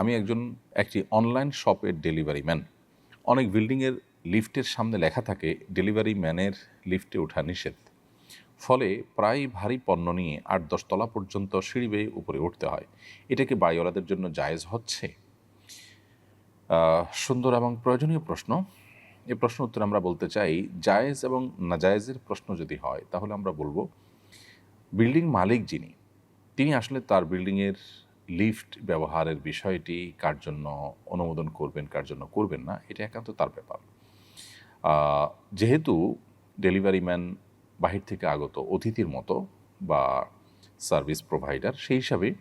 আমি একজন, একটি অনলাইন শপের ডেলিভারি ম্যান অনেক বিল্ডিংয়ের লিফটের সামনে লেখা থাকে ডেলিভারি ম্যানের লিফটে ওঠা নিষেধ। ফলে প্রায় ভারী পণ্য নিয়ে আট দশ তলা পর্যন্ত সিঁড়ি বেয়ে উপরে উঠতে হয়। এটা কি বাড়িওয়ালাদের জন্য জায়েজ হচ্ছে? সুন্দর এবং প্রয়োজনীয় প্রশ্ন। এ প্রশ্ন উত্তর আমরা বলতে চাই, জায়েজ এবং নাজায়েজের প্রশ্ন যদি হয়, তাহলে আমরা বলব বিল্ডিং মালিক যিনি, তিনি আসলে তার বিল্ডিংয়ের লিফট ব্যবহারের বিষয়টি কার জন্য অনুমোদন করবেন, কার জন্য করবেন না, এটা একান্ত তার ব্যাপার। যেহেতু ডেলিভারি ম্যান বাহির থেকে আগত অতিথির মতো বা সার্ভিস প্রোভাইডার, সেই হিসাবে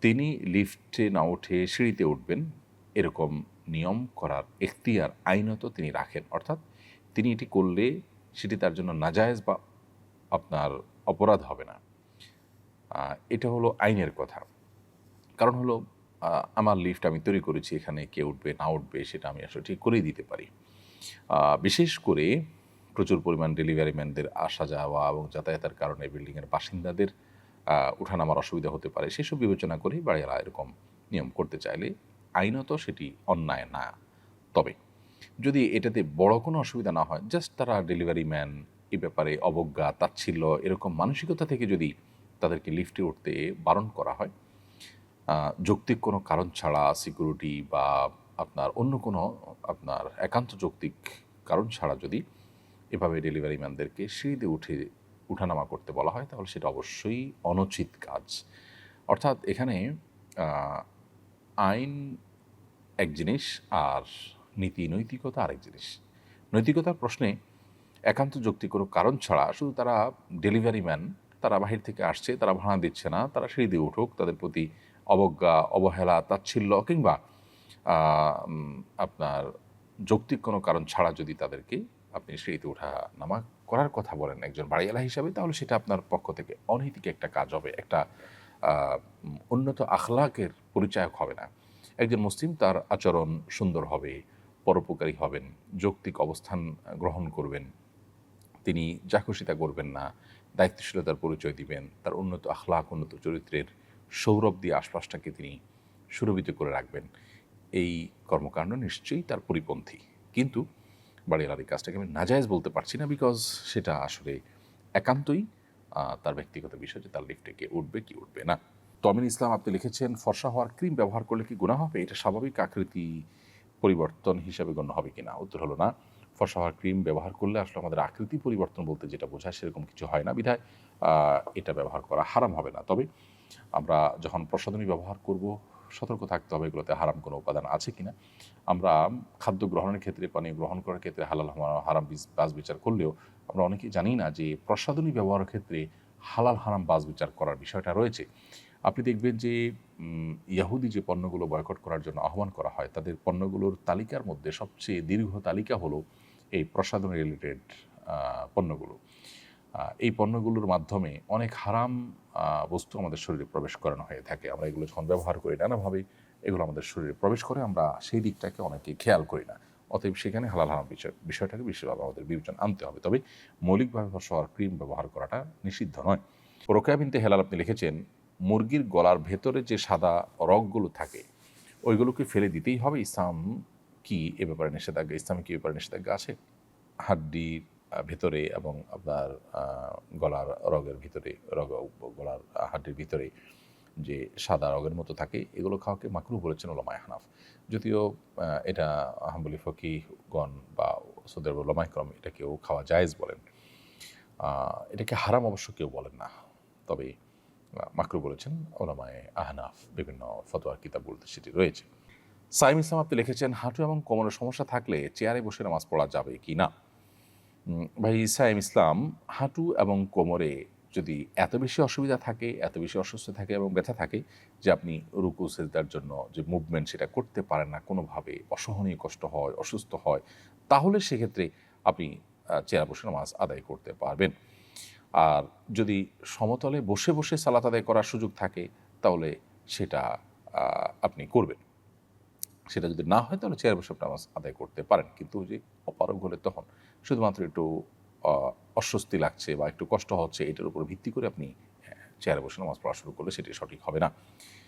তিনি লিফটে না উঠে সিঁড়িতে উঠবেন, এরকম নিয়ম করার এখতিয়ার আইনত তিনি রাখেন। অর্থাৎ তিনি এটি করলে সেটি তার জন্য নাজায়েজ বা আপনার অপরাধ হবে না। এটা হলো আইনের কথা। কারণ হলো আমার লিফট আমি তৈরি করেছি, এখানে কে উঠবে, না উঠবে, সেটা আমি আসলে ঠিক করেই দিতে পারি। বিশেষ করে প্রচুর পরিমাণ ডেলিভারি ম্যানদের আসা যাওয়া এবং যাতায়াতের কারণে বিল্ডিংয়ের বাসিন্দাদের উঠানামার অসুবিধা হতে পারে, সেসব বিবেচনা করেই বাড়িওয়ালা এরকম নিয়ম করতে চাইলে আইনত সেটি অন্যায় না। তবে যদি এটাতে বড় কোনো অসুবিধা না হয় জাস্ট তারা ডেলিভারি ম্যান এ ব্যাপারে অবজ্ঞা, তাচ্ছিল্য, এরকম মানসিকতা থেকে যদি তাদেরকে লিফটে উঠতে বারণ করা হয় যৌক্তিক কোনো কারণ ছাড়া সিকিউরিটি বা আপনার অন্য কোনো আপনার একান্ত যৌক্তিক কারণ ছাড়া যদি এভাবে ডেলিভারি ম্যানদেরকে সিঁড়িতে উঠে, উঠানামা করতে বলা হয়, তাহলে সেটা অবশ্যই অনুচিত কাজ। অর্থাৎ এখানে আইন এক জিনিস আর নীতি নৈতিকতা আরেক জিনিস। নৈতিকতার প্রশ্নে একান্ত যৌক্তিক কোনো কারণ ছাড়া শুধু তারা ডেলিভারি ম্যান তারা বাহির থেকে আসছে, তারা ভাড়া দিচ্ছে না, তারা সিঁড়ি দিয়ে উঠুক, তাদের প্রতি অবজ্ঞা, অবহেলা, তাচ্ছিল্য কিংবা আপনার যৌক্তিক কোনো কারণ ছাড়া যদি তাদেরকে আপনি সিঁড়িতে ওঠা নামা করার কথা বলেন একজন বাড়িওয়ালা হিসাবে, তাহলে সেটা আপনার পক্ষ থেকে অনৈতিক একটা কাজ হবে, একটা উন্নত আখলাকের পরিচায়ক হবে না। একজন মুসলিম তার আচরণ সুন্দর হবে, পরোপকারী হবেন, যৌক্তিক অবস্থান গ্রহণ করবেন, তিনি যা খুশি তা করবেন না, দায়িত্বশীলতার পরিচয় দিবেন, তার উন্নত আখলাক, উন্নত চরিত্রের সৌরভ দিয়ে আশপাশটাকে তিনি সুরভিত করে রাখবেন। এই কর্মকাণ্ড নিশ্চয়ই তার পরিপন্থী। কিন্তু বাড়িওয়ালার এই কাজটাকে আমি নাজায়েজ বলতে পারছি না বিকজ সেটা আসলে একান্তই তার ব্যক্তিগত বিষয় যে তার লিফটে কে উঠবে, কি উঠবে না। তমিন ইসলাম আপনি লিখেছেন, ফর্সা হওয়ার ক্রিম ব্যবহার করলে কি গুণা হবে? এটা স্বাভাবিক আকৃতি পরিবর্তন হিসাবে গণ্য হবে কিনা? উত্তর হলো না। ফর্সা হওয়ার ক্রিম ব্যবহার করলে আসলে আমাদের আকৃতি পরিবর্তন বলতে যেটা বোঝায় সেরকম কিছু হয় না বিধায় এটা ব্যবহার করা হারাম হবে না। তবে আমরা যখন প্রসাধনী ব্যবহার করব, সতর্ক থাকতে হবে এগুলোতে হারাম কোনো উপাদান আছে কিনা। আমরা খাদ্য গ্রহণের ক্ষেত্রে পানি গ্রহণ করার ক্ষেত্রে, হালাল হারাম- বাজ বিচার করলেও আমরা অনেকেই জানি না যে প্রসাধনী ব্যবহারের ক্ষেত্রে হালাল, হারাম বাস বিচার করার বিষয়টা রয়েছে। আপনি দেখবেন যে ইয়াহুদি যে পণ্যগুলো বয়কট করার জন্য আহ্বান করা হয়, তাদের পণ্যগুলোর তালিকার মধ্যে সবচেয়ে দীর্ঘ তালিকা হলো এই প্রসাধন রিলেটেড পণ্যগুলো। এই পণ্যগুলোর মাধ্যমে অনেক হারাম বস্তু আমাদের শরীরে প্রবেশ করানো হয়ে থাকে। আমরা এগুলো যখন ব্যবহার করি নানাভাবে, এগুলো আমাদের শরীরে প্রবেশ করে আমরা সেই দিকটাকে অনেকে খেয়াল করি না। অতএব সেখানে হালাল হারাম বিষয়, বিষয়টাকে বিশেষভাবে আমাদের বিবেচনা আনতে হবে। তবে মৌলিকভাবে ফসল ক্রিম ব্যবহার করাটা নিষিদ্ধ নয়। রোকেয়া বিনতে হেলাল আপনি লিখেছেন, মুরগির গলার ভেতরে যে সাদা রগগুলো থাকে, ওইগুলোকে ফেলে দিতেই হবে। ইসলাম কি এ ব্যাপারে নিষেধাজ্ঞা, ইসলামে কি ব্যাপারে নিষেধাজ্ঞা আছে? হাড্ডির ভেতরে এবং আপনার গলার রগের ভিতরে রগ, গলার হাড্ডির ভিতরে যে সাদা রগের মতো থাকে, এগুলো খাওয়াকে মাকরু বলেছেন ওলামায় হানাফ। যদিও এটা হাম্বলি ফকিগণ বা সৌদের ওলামাইক্রম এটাকেও খাওয়া জায়েজ বলেন। এটাকে হারাম অবশ্য কেউ বলেন না। তবে মাকরু বলেছেন ওলামায় আহনাফ বিভিন্ন ফতোয়ার কিতাবগুলোতে সেটি রয়েছে। সাইম ইসলাম আপনি লিখেছেন, হাঁটু এবং কোমরের সমস্যা থাকলে চেয়ারে বসে নামাজ পড়া যাবে কি না? ভাই সাইম ইসলাম, হাঁটু এবং কোমরে যদি এত বেশি অসুবিধা থাকে, এত বেশি অসুস্থ থাকে এবং ব্যথা থাকে যে আপনি রুকু, সেজদার জন্য যে মুভমেন্ট সেটা করতে পারেন না, কোনোভাবে অসহনীয় কষ্ট হয়, অসুস্থ হয়, তাহলে সেক্ষেত্রে আপনি চেয়ার বসে নামাজ আদায় করতে পারবেন। আর যদি সমতলে বসে বসে সালাত আদায় করার সুযোগ থাকে, তাহলে সেটা আপনি করবেন। সেটা যদি না হয়, তাহলে চেয়ার বসে নামাজ আদায় করতে পারেন। কিন্তু যে অপারগ হলে তখন শুধুমাত্র একটু অস্বস্তি লাগছে বা একটু কষ্ট হচ্ছে, এটার উপর ভিত্তি করে আপনি চেয়ারে বসে নামাজ পড়া শুরু করলে সেটি সঠিক হবে না।